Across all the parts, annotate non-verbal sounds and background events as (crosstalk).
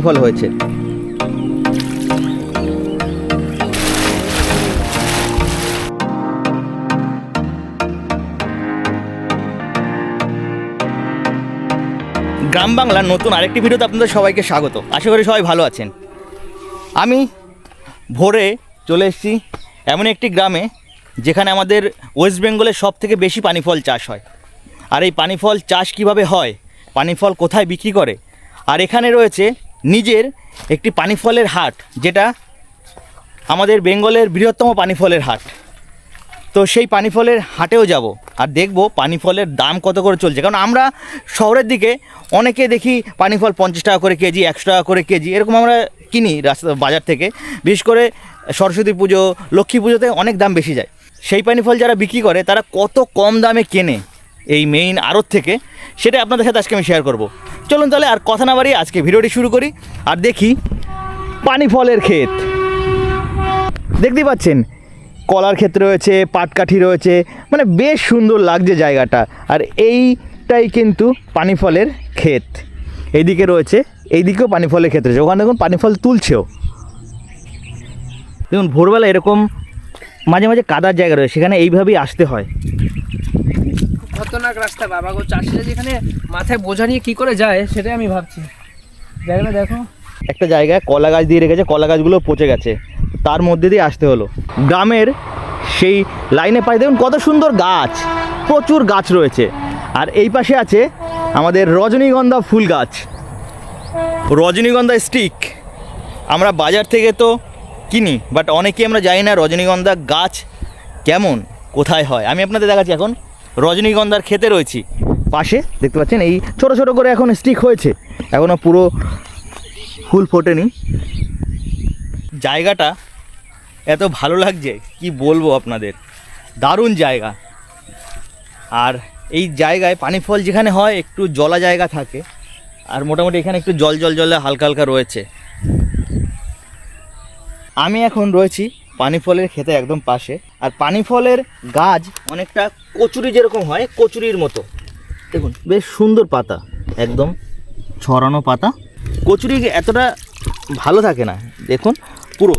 পানিফল হয়েছে। গ্রাম বাংলার নতুন আরেকটি ভিডিওতে আপনাদের সবাইকে স্বাগত। আশা করি সবাই ভালো আছেন। আমি ভোরে চলে এসেছি এমন একটি গ্রামে, যেখানে আমাদের ওয়েস্ট বেঙ্গলের সব থেকে বেশি পানিফল চাষ হয়। আর এই পানিফল চাষ কীভাবে হয়, পানিফল কোথায় বিক্রি করে, আর এখানে রয়েছে নিজের একটি পানিফলের হাট, যেটা আমাদের বেঙ্গলের বৃহত্তম পানিফলের হাট। তো সেই পানিফলের হাটেও যাব আর দেখব পানিফলের দাম কত করে চলছে। কারণ আমরা শহরের দিকে অনেকে দেখি পানিফল পঞ্চাশ টাকা করে কেজি, একশো টাকা করে কেজি, এরকম আমরা কিনি রাস্তা বাজার থেকে। বিশেষ করে সরস্বতী পুজো, লক্ষ্মী পুজোতে অনেক দাম বেশি যায়। সেই পানিফল যারা বিক্রি করে, তারা কত কম দামে কেনে? এই মেইন আড়ত থেকে সেটা আপনাদের সাথে আজকে আমি শেয়ার করব। চলুন তাহলে আর কথা না বাড়িয়ে আজকে ভিডিওটি শুরু করি, আর দেখি পানিফলের ক্ষেত। দেখতেই পাচ্ছেন, কলার ক্ষেত রয়েছে, পাটকাঠি রয়েছে মানে বেশ সুন্দর লাগছে জায়গাটা। আর এইটাই কিন্তু পানিফলের ক্ষেত। এইদিকে রয়েছে, এইদিকেও পানিফলের ক্ষেত রয়েছে। ওখানে দেখুন পানি ফল তুলছেও। দেখুন, ভোরবেলা এরকম মাঝে মাঝে কাদার জায়গা রয়েছে, সেখানে এইভাবেই আসতে হয়। খতরনাক রাস্তা, বাবা গো। চাষিরা যেখানে মাথায় বোঝা নিয়ে কি করে যায়, সেটাই আমি ভাবছি। জায়গাটা দেখো। একটা জায়গায় কলা গাছ দিয়ে রেখেছে, কলা গাছগুলো পচে গেছে। তার মধ্যে দিয়ে আসতে হলো। গ্রামের সেই লাইনে পাশে দেখুন কত সুন্দর গাছ, প্রচুর গাছ রয়েছে। আর এই পাশে আছে আমাদের রজনীগন্ধা ফুল গাছ। রজনীগন্ধা স্টিক। আমরা বাজার থেকে তো কিনি বাট অনেকেই আমরা জানি না রজনীগন্ধা গাছ কেমন, কোথায় হয়। আমি আপনাদের দেখাচ্ছি এখন। রজনীগন্ধার খেতে রয়েছি। পাশে দেখতে পাচ্ছেন এই ছোট ছোট করে এখন স্টিক হয়েছে। এখনও পুরো ফুল ফোটেনি। জায়গাটা এত ভালো লাগছে, কি বলব আপনাদের? দারুণ জায়গা। আর এই জায়গায় পানি ফল যেখানে হয়, একটু জলা জায়গা থাকে। আর মোটামুটি এখানে একটু জল জল জলে হালকা হালকা রয়েছে। আমি এখন রয়েছি পানি ফলের খেতে একদম পাশে। আর পানি ফলের গাছ অনেকটা কচুরি যেরকম হয়, কচুরির মতো। দেখুন, বেশ সুন্দর পাতা, একদম ছড়ানো পাতা। কচুরি এতটা ভালো থাকে না। দেখুন, পুরো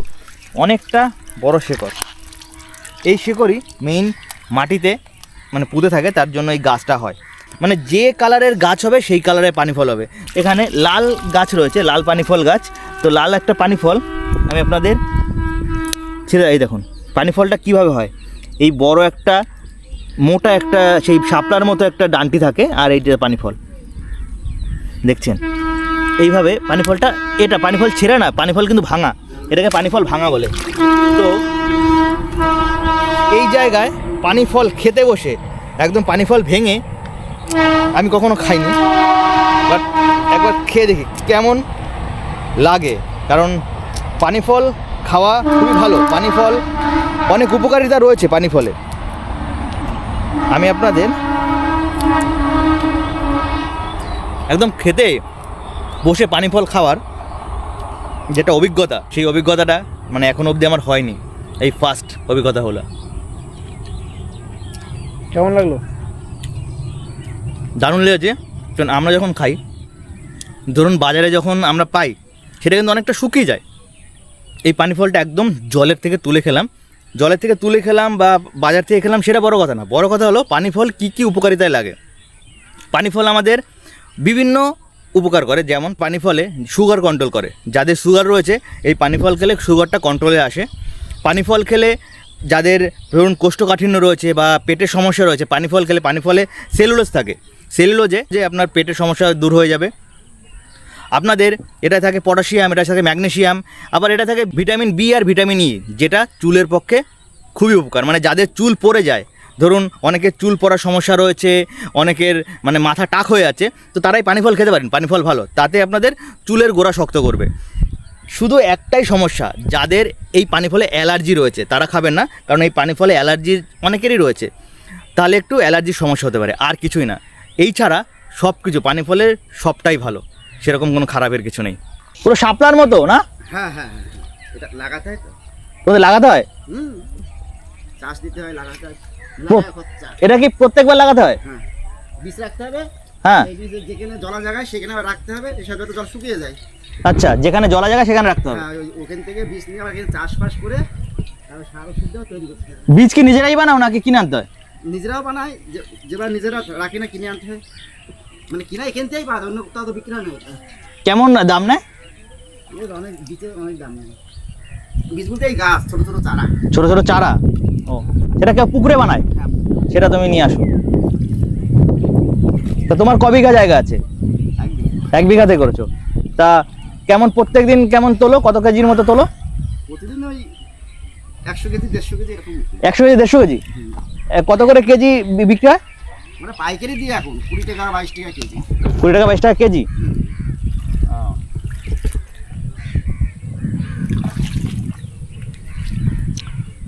অনেকটা বড় শেকড়। এই শেকড়ই মেইন মাটিতে মানে পুঁতে থাকে, তার জন্য এই গাছটা হয়। মানে যে কালারের গাছ হবে, সেই কালারের পানি ফল হবে। এখানে লাল গাছ রয়েছে, লাল পানি ফল গাছ। তো লাল একটা পানি ফল আমি আপনাদের ছেড়ে এই দেখুন, পানি ফলটা কীভাবে হয়? এই বড় একটা, মোটা একটা, সেই শাপলার মতো একটা ডান্টি থাকে, আর এইটা পানি ফল। দেখছেন? এইভাবে পানি ফলটা, এটা পানি ফল ছেঁড়া না, পানি ফল কিন্তু ভাঙা। এটাকে পানি ফল ভাঙা বলে। তো, এই জায়গায় পানি ফল খেতে বসে, একদম পানি ফল ভেঙে, আমি কখনো খাইনি, বাট একবার খেয়ে দেখি কেমন লাগে। কারণ পানি ফল খাওয়া খুবই ভালো পানি ফল অনেক উপকারিতা রয়েছে পানি ফলে। আমি আপনাদের একদম খেতে বসে পানি ফল খাওয়ার যেটা অভিজ্ঞতা সেই অভিজ্ঞতাটা মানে এখন অবধি আমার হয়নি এই ফার্স্ট অভিজ্ঞতা হলো। কেমন লাগল? দারুণ লেগেছে। কারণ আমরা যখন খাই ধরুন বাজারে যখন আমরা পাই সেটা কিন্তু অনেকটা শুকিয়ে যায়। এই পানি ফলটা একদম জলের থেকে তুলে খেলাম। জলের থেকে তুলে খেলাম বা বাজার থেকে খেলাম সেটা বড় কথা না। বড় কথা হলো পানি ফল কী কী উপকারিতায় লাগে। পানি ফল আমাদের বিভিন্ন উপকার করে। যেমন পানি ফলে সুগার কন্ট্রোল করে। যাদের সুগার রয়েছে, এই পানি ফল খেলে সুগারটা কন্ট্রোলে আসে। পানি ফল খেলে যাদের ধরুন কোষ্ঠকাঠিন্য রয়েছে বা পেটের সমস্যা রয়েছে, পানি ফল খেলে পানি ফলে সেলুলোজ থাকে। সেলুলোজে যে আপনার পেটের সমস্যা দূর হয়ে যাবে। আপনাদের এটা থাকে পটাশিয়াম, এটা থাকে ম্যাগনেশিয়াম, আবার এটা থাকে ভিটামিন বি আর ভিটামিন ই যেটা চুলের পক্ষে খুবই উপকার। মানে যাদের চুল পড়ে যায়, ধরুন অনেকের চুল পড়ার সমস্যা রয়েছে, অনেকের মানে মাথা টাক হয়ে আছে, তো তারাই পানি ফল খেতে পারেন, পানি ফল ভালো, তাতে আপনাদের চুলের গোড়া শক্ত করবে। শুধু একটাই সমস্যা, যাদের এই পানি ফলে অ্যালার্জি রয়েছে, তারা খাবেন না, কারণ এই পানি ফলে অ্যালার্জি অনেকেরই রয়েছে। তাহলে একটু অ্যালার্জির সমস্যা হতে পারে, আর কিছুই না। এই ছাড়া সব কিছু পানি ফলের সবটাই ভালো। সেরকম কোনো খারাপের কিছু নেই। পুরো শাপলার মতো না? হ্যাঁ হ্যাঁ হ্যাঁ এটা লাগাতে হয় তো। তোদের লাগাতে হয়? হুম। চাষ দিতে হয় লাগাতে হয়। এটা কি প্রত্যেকবার লাগাতে হয়? হ্যাঁ। বীজ রাখতে হবে। হ্যাঁ। যেখানে জলা জায়গায় সেখানে আবার রাখতে হবে। এসব যত জল শুকিয়ে যায়। আচ্ছা যেখানে জলা জায়গা সেখানে রাখতে হবে? হ্যাঁ, ওখান থেকে বীজ নিয়ে আবার এখানে চাষবাস করে তারপর সার ওষুধ তৈরি করতে বীজ কি নিজেরাই বানাও নাকি কিনে আনতে হয়? নিজেরাও বানায়। যে- যেবার নিজেরা রাখি না কিনে আনতে হয়। মানে কিনা এখান থেকেই পাওয়া যায় অন্য কোথাও তো বিক্রি হয় না এটা। কেমন দাম নেয়? এর অনেক অনেক দাম বীজ বলতে এই গাছ ছোট ছোট চারা। ছোট ছোট চারা? ও সেটা কেউ পুকুরে বানায়? হ্যাঁ। সেটা তুমি নিয়ে আসো। তা তোমার ক বিঘা জায়গা আছে? এক বিঘাতে করেছ। তা কেমন প্রত্যেক দিন কেমন তোলো? কত কেজির মতো তোলো? প্রতিদিন ওই একশো কেজি দেড়শো কেজি এরকম। একশো কেজি দেড়শো কেজি? কত করে কেজি বিক্রি হয়? মানে পাইকারি দিয়ে এখন কুড়ি টাকা বাইশ টাকা কেজি। কুড়ি টাকা বাইশ টাকা কেজি?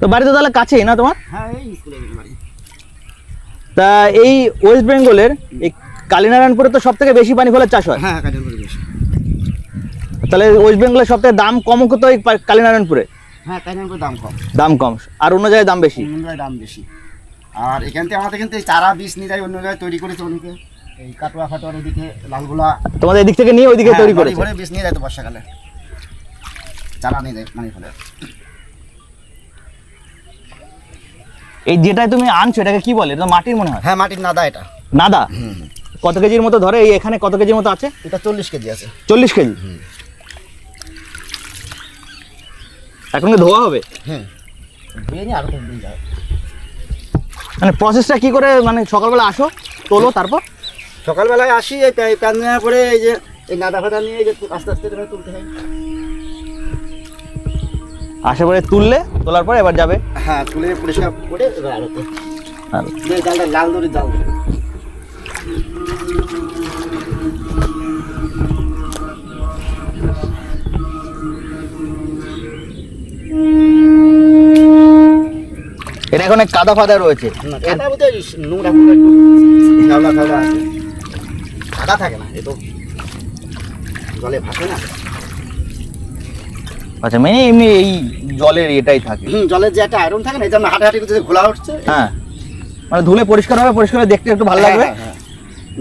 তো বাড়ি তো তাহলে কাছেই না তোমার? হ্যাঁ এই স্কুলে বাড়ি। তা এই ওয়েস্ট বেঙ্গলের এই কালীনারায়ণপুরে তো সব থেকে বেশি পানি ফলের চাষ হয়? হ্যাঁ বেশি। তাহলে ওয়েস্ট বেঙ্গলের সব থেকে দাম কম তো এই কালীনারায়ণপুরে? হ্যাঁ দাম কম। দাম কম। আর অন্য জায়গায় দাম বেশি? দাম বেশি। আর এখান থেকে আমাদের এখান চারা বীজ নিয়ে যায় অন্য জায়গায় তৈরি করেছে অনেকে এই কাটোয়া ফাটোয়ার এদিকে লালগোলা। তোমাদের এদিক থেকে নিয়ে ওইদিকে হ্যাঁ, তৈরি করে ভরে বীজ নিয়ে যায় তো বর্ষাকালে। চারা নিয়ে যায় মানে ফলে এই যেটাই তুমি আনছো এটাকে কি বলে? এটা মাটির মনে হয়। হ্যাঁ মাটির নাদা এটা। নাদা? কত কেজির মতো? ধরে এই এখানে কত কেজির মতো আছে? এটা চল্লিশ কেজি আছে। চল্লিশ কেজি? এখন ধোয়া হবে? হ্যাঁ। ধুয়ে নিয়ে আরও কম যায়। মানে প্রসেসটা কি করে মানে সকালবেলা আসো তোলো তারপর? সকালবেলায় আসি এই প্যা- প্যান নেওয়ার পরে এই যে এই গাঁদা ফাঁদা নিয়ে আস্তে আস্তে তুলতে হয়। পরে তুললে তোলার পর এবার যাবে। হ্যাঁ তুলে পরিষ্কার করে এবার আর লাল দড়ি জাল এটা এখন কাদা ফাদা রয়েছে। কাদা বলতে নোংরা শ্যাওলা ফ্যাওলা আছে। কাদা থাকে না এ তো জলে ভাসে না। আচ্ছা মানে এমনি এই জলের এটাই থাকে। হুম জলের যে একটা আয়রন থাকে না এই জন্য হাঁটাহাঁটি করতে ঘোলা উঠছে হ্যাঁ। মানে ধুলে পরিষ্কার হবে পরিষ্কার দেখতে একটু ভালো লাগবে? হ্যাঁ, হ্যাঁ, হ্যাঁ।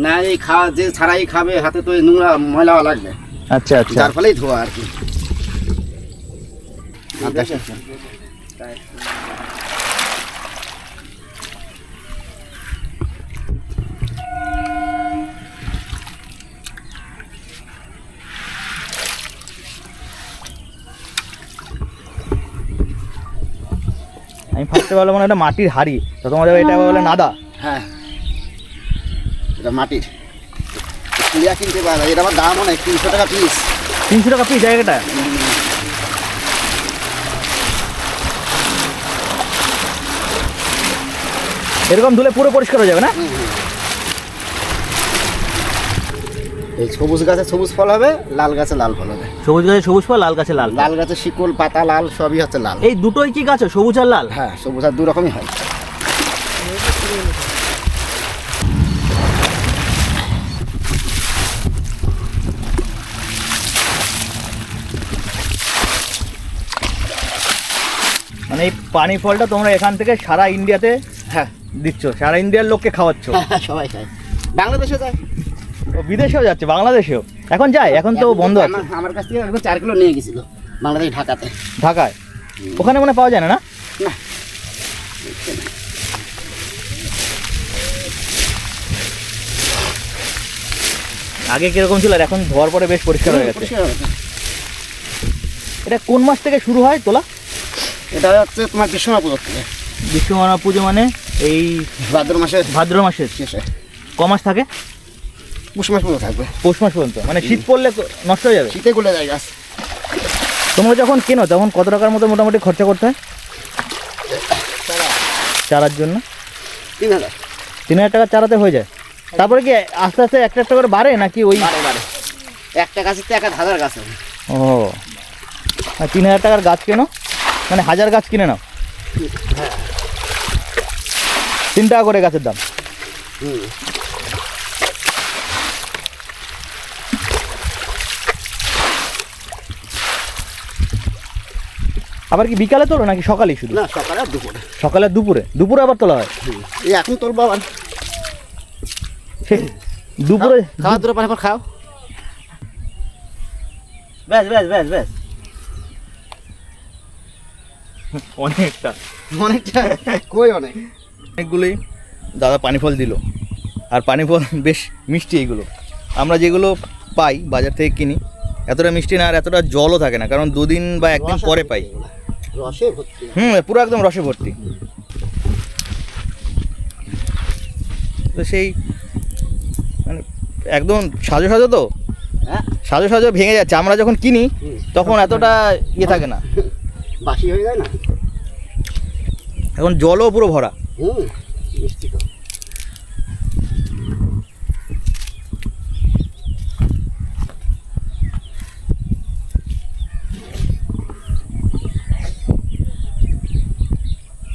না এই খাওয়া যে ছাড়াই খাবে হাতে তো এই নোংরা ময়লা লাগবে। আচ্ছা আচ্ছা। যার ফলেই ধোয়া আর কি। আচ্ছা, ভাবতে পারলাম মানে এটা মাটির হাড়ি। তো তোমাদের এটা বলে নাদা। হ্যাঁ এটা মাটির। কিনতে পারা এটা আমার দাম অনেক তিনশো টাকা পিস তিনশো টাকা পিস জায়গাটা? এরকম ধুলে পুরো পরিষ্কার হয়ে যাবে না? এই সবুজ গাছে সবুজ ফল হবে লাল গাছে লাল ফল হবে। সবুজ গাছে সবুজ ফল লাল গাছে লাল লাল গাছে শিকল পাতা লাল সবই হচ্ছে লাল। এই দুটোই কি গাছ সবুজ আর লাল? হ্যাঁ সবুজ আর দু রকমই হয়। মানে এই পানি ফলটা তোমরা এখান থেকে সারা ইন্ডিয়াতে হ্যাঁ। দিচ্ছ সারা ইন্ডিয়ার লোককে খাওয়াচ্ছ। (laughs) সবাই খায়। বাংলাদেশে যায়। বিদেশেও যাচ্ছে বাংলাদেশেও? এখন যায় এখন তো বন্ধ আছে। আমার- কাছ থেকে একবার চার কিলো নিয়ে গেছিল বাংলাদেশ ঢাকাতে। ঢাকায়? ওখানে মনে পাওয়া যায় না না? আগে কীরকম ছিল আর এখন ধোয়ার পরে বেশ পরিষ্কার হয়ে গেছে। এটা কোন মাস থেকে শুরু হয় তোলা? এটা হচ্ছে তোমার গ্রীষ্ম পুজোর থেকে। বিশ্বকর্মা পুজো মানে এই ভাদ্র মাসের ভাদ্র মাসের। শেষে। ক মাস থাকে? পুষ মাস পুজো থাকবে। পৌষ মাস পর্যন্ত? মানে শীত পড়লে নষ্ট হয়ে যাবে? শীতে গলে যায় গাছ। তোমরা যখন কেনো তখন কত টাকার মতো মোটামুটি খরচা করতে হয়? চারার জন্য? তিন হাজার। তিন হাজার টাকা চারাতে হয়ে যায়। তারপরে কি আস্তে আস্তে একটা একটা করে বাড়ে নাকি ওই একটা গাছের তো এক হাজার গাছ ও। আর তিন হাজার টাকার গাছ কেনো? মানে হাজার গাছ কিনে নাও। তিন টাকা করে গাছের দাম। হুম। আবার কি বিকালে তোলো নাকি সকালেই শুধু? না সকালে আর দুপুরে। সকালে আর দুপুরে? দুপুরে আবার তোলা হয়? এই এখন তোর বাবা দুপুরে খাওয়া দূরে পানি খাও। ব্যাস ব্যাস ব্যাস ব্যাস। অনেকটা। অনেকটা? কই অনেক? অনেকগুলোই দাদা পানি ফল দিল। আর পানি ফল বেশ মিষ্টি এগুলো। আমরা যেগুলো পাই বাজার থেকে কিনি এতটা মিষ্টি না আর এতটা জলও থাকে না। কারণ দুদিন বা একদিন পরে পাই। রসে ভর্তি। হুম পুরো একদম রসে ভর্তি। তো সেই মানে একদম সাজো সাজো তো? হ্যাঁ। সাজো সাজো ভেঙে যাচ্ছে। আমরা যখন কিনি তখন এতটা ইয়ে থাকে না। বাসি হয়ে যায় না? এখন জলও পুরো ভরা। হুম মিষ্টি তো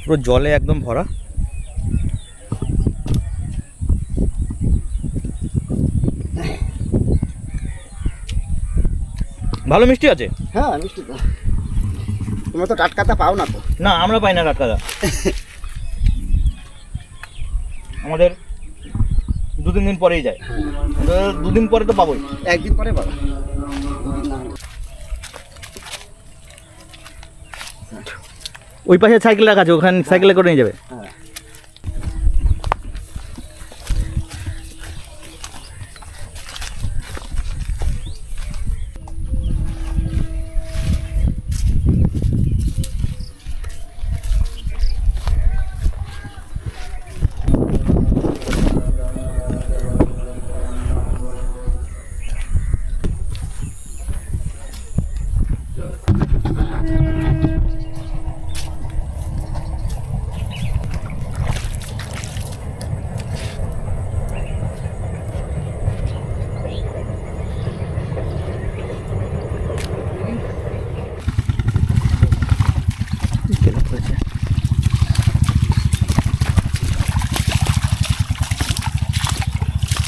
পুরো জলে একদম ভরা। ভালো মিষ্টি আছে? হ্যাঁ মিষ্টি তো। তোমরা তো টাটকাটা পাও না তো। না আমরা পাই না টাটকাদা আমাদের দু তিন দিন পরেই যায়। দুদিন পরে তো পাবোই। একদিন পরে পাবো দুদিন না হলে। ওই পাশে সাইকেল রাখা আছে ওখানে সাইকেলে করে নিয়ে যাবে হ্যাঁ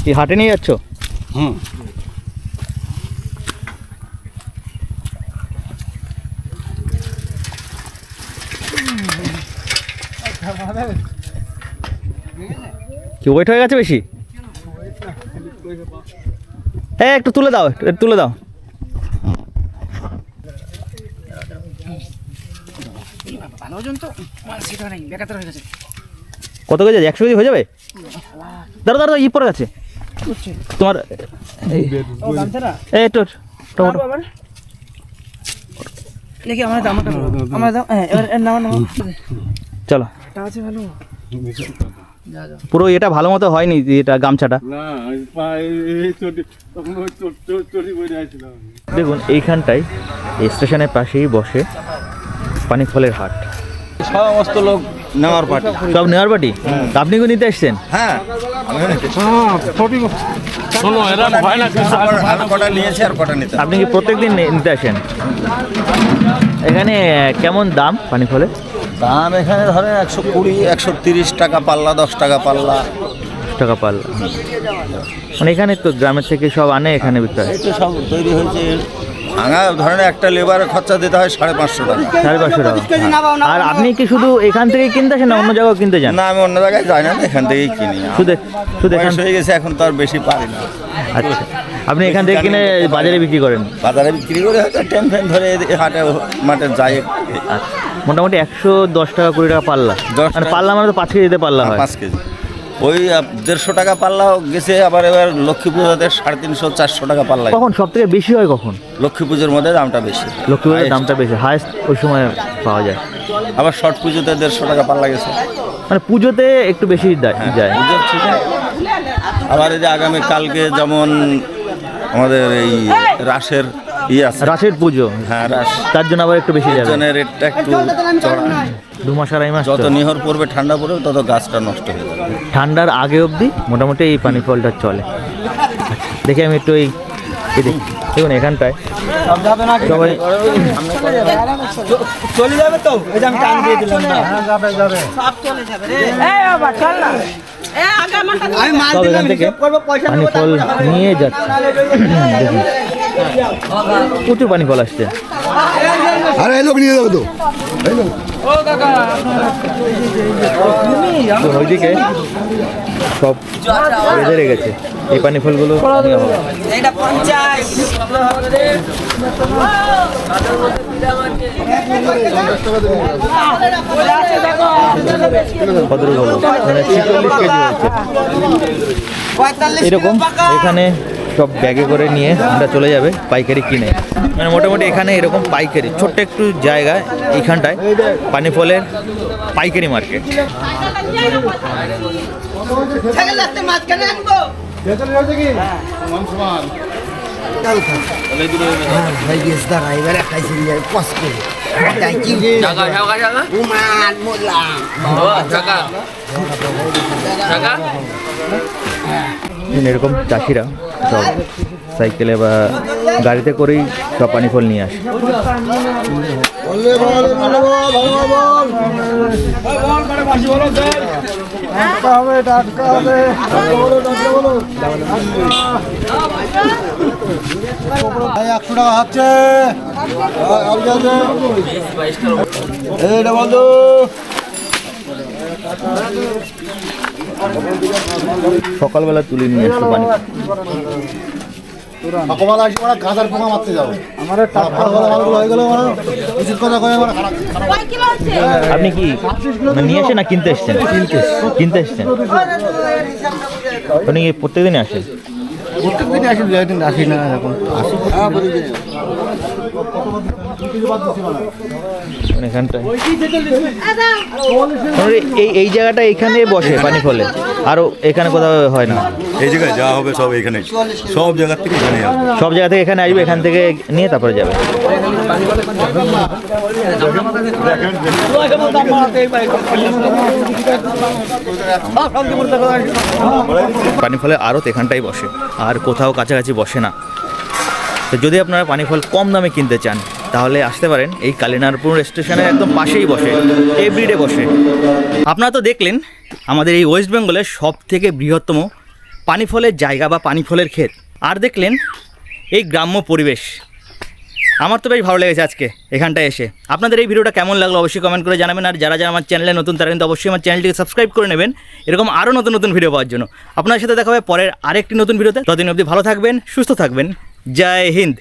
কি হাটে নিয়ে যাচ্ছ? হুম। কি ওয়েট হয়ে গেছে বেশি? হ্যাঁ একটু তুলে দাও একটু তুলে দাও। গেছে কত কেজি? একশো কেজি হয়ে যাবে? দাঁড়া দাঁড়া ই পরে আছে তোমার এই ও গামছাটা এই একটু টমেটো আবার? দেখি আমার দাম আমার দাম। হ্যাঁ এবার এর নাম নাম চলো। আছে ভালো। পুরো এটা ভালো মতো হয়নি এটা গামছাটা। দেখুন এইখানটায় স্টেশনের পাশেই বসে পানি ফলের হাট। সমস্ত লোক নেওয়ার পার্টি। সব নেওয়ার পাটি তা আপনি কি নিতে এসছেন হ্যাঁ। ছোটি শোনো এরা ভয় না কিছু আমি কটা নিয়েছি আর কটা নিতে। আপনি কি প্রত্যেক দিন নিতে আসেন? এখানে কেমন দাম পানি ফলে? দাম এখানে ধরেন একশো কুড়ি একশো তিরিশ টাকা পাল্লা দশ টাকা পাল্লা। টাকা পাল্লা। মানে এখানে তো গ্রামের থেকে সব আনে এখানে বিক্রি হয় সব তৈরি হয়েছে। ভাঙা ধরেন একটা লেবারের খরচা দিতে হয় সাড়ে পাঁচশো টাকা। সাড়ে পাঁচশো টাকা। আর আপনি কি শুধু এখান থেকেই কিনতে আসেন না অন্য জায়গায় কিনতে যান? না আমি অন্য জায়গায় যাই না এখান থেকেই কিনি। শুধু শুধু এখান হয়ে গেছে এখন তো আর বেশি পারি না। আচ্ছা। আপনি এখান থেকে কিনে বাজারে বিক্রি করেন? বাজারে বিক্রি করে হয়তো টেন ফেন ধরে হাটে মাঠে যাই। আচ্ছা। মোটামুটি একশো দশ টাকা কুড়ি টাকা পাল্লা। মানে। পাল্লা মানে তো পাঁচ কেজিতে পাল্লা হয়। পাঁচ কেজি। ওই দেড়শো টাকা পাল্লাও গেছে আবার এবার লক্ষ্মী পুজোতে সাড়ে তিনশো চারশো টাকা পাল্লা কখন? সব থেকে বেশি হয় কখন? লক্ষ্মী পুজোর মধ্যে দামটা বেশি। লক্ষ্মী পুজোর দামটা বেশি হায়েস্ট ওই সময় পাওয়া যায়। আবার শর্ট পুজোতে দেড়শো টাকা পাল্লা গেছে। মানে পুজোতে একটু বেশি দা- যায়। পুজোর ঠিক আবার এই যে আগামী কালকে যেমন আমাদের এই রাসের রাসের পুজো। হ্যাঁ রাস। তার জন্য আবার একটু বেশি যাবে রেটটা একটু চড়া দু মাস আড়াই মাস। যত নিহর পড়বে ঠান্ডা পড়বে তত গাছটা নষ্ট হয়ে যাবে। ঠান্ডার আগে অবধি মোটামুটি এই পানি ফলটা চলে। দেখি আমি একটু এই এই দেখি। দেখুন এখানটায়। সবাই চলে যাবে তো? এই যে আমি টান দিয়ে দিলাম। না। আমি মাল সব দিলাম নিয়ে যাচ্ছে। প্রচুর পানি ফল আসছে। আরে এই লোক নিয়ে যাবে তো। ওইদিকে সব বেঁধে রেখেছে এই পানি ফলগুলো মানে এরকম এখানে সব ব্যাগে করে নিয়ে আমরা চলে যাবে পাইকারি কিনে। মানে মোটামুটি এখানে এরকম পাইকারি, ছোট্ট একটু জায়গায় এইখানটায়, পানি ফলের পাইকারি মার্কেট। এরকম চাষিরা সব সাইকেলে বা গাড়িতে করেই সব পানি ফল নিয়ে আসে। একশো টাকা হচ্ছে এইটা বন্ধু। সকালবেলা তুলে নিয়ে আসতো পানি সকালবেলা আসি ওরা গাঁদার পোকা মারতে যাব। আমার ভালো ভালো মালগুলো হয়ে গেল ওরা উচিত কথা কয়ে ওরা খারাপ কয় কিলো হচ্ছে আপনি কি মানে নিয়ে এসে না কিনতে এসছেন? কিনতে কিনতে এসছেন আপনি কি প্রত্যেকদিনই আসেন প্রত্যেক আসি দু একদিন আসি না এখন আসি। মানে এখানটায়। মানে এই এই জায়গাটা এখানে বসে পানি ফলে আরও এখানে কোথাও হয় না। এই জায়গায় যা হবে সব এখানে সব জায়গার থেকে এখানে আসবে। সব জায়গা থেকে এখানে আসবে এখান থেকে নিয়ে তারপরে যাবে। পানি ফলের আড়ত এখানটাই বসে আর কোথাও কাছাকাছি বসে না। তো যদি আপনারা পানি ফল কম দামে কিনতে চান তাহলে আসতে পারেন এই কালিনারপুর স্টেশনের একদম পাশেই বসে এভরিডে বসে। আপনারা তো দেখলেন আমাদের এই ওয়েস্ট বেঙ্গলের সব থেকে বৃহত্তম পানি ফলের জায়গা বা পানি ফলের ক্ষেত। আর দেখলেন এই গ্রাম্য পরিবেশ। আমার তো বেশ ভালো লেগেছে আজকে এখানটায় এসে। আপনাদের এই ভিডিওটা কেমন লাগল অবশ্যই কমেন্ট করে জানাবেন। আর যারা যারা আমার চ্যানেলে নতুন, তারা কিন্তু অবশ্যই আমার চ্যানেলটিকে সাবস্ক্রাইব করে নেবেন। এরকম আরও নতুন নতুন ভিডিও পাওয়ার জন্য। আপনার সাথে দেখা হবে পরের আরেকটি নতুন ভিডিওতে। ততদিন অবধি ভালো থাকবেন, সুস্থ থাকবেন। জয় হিন্দ।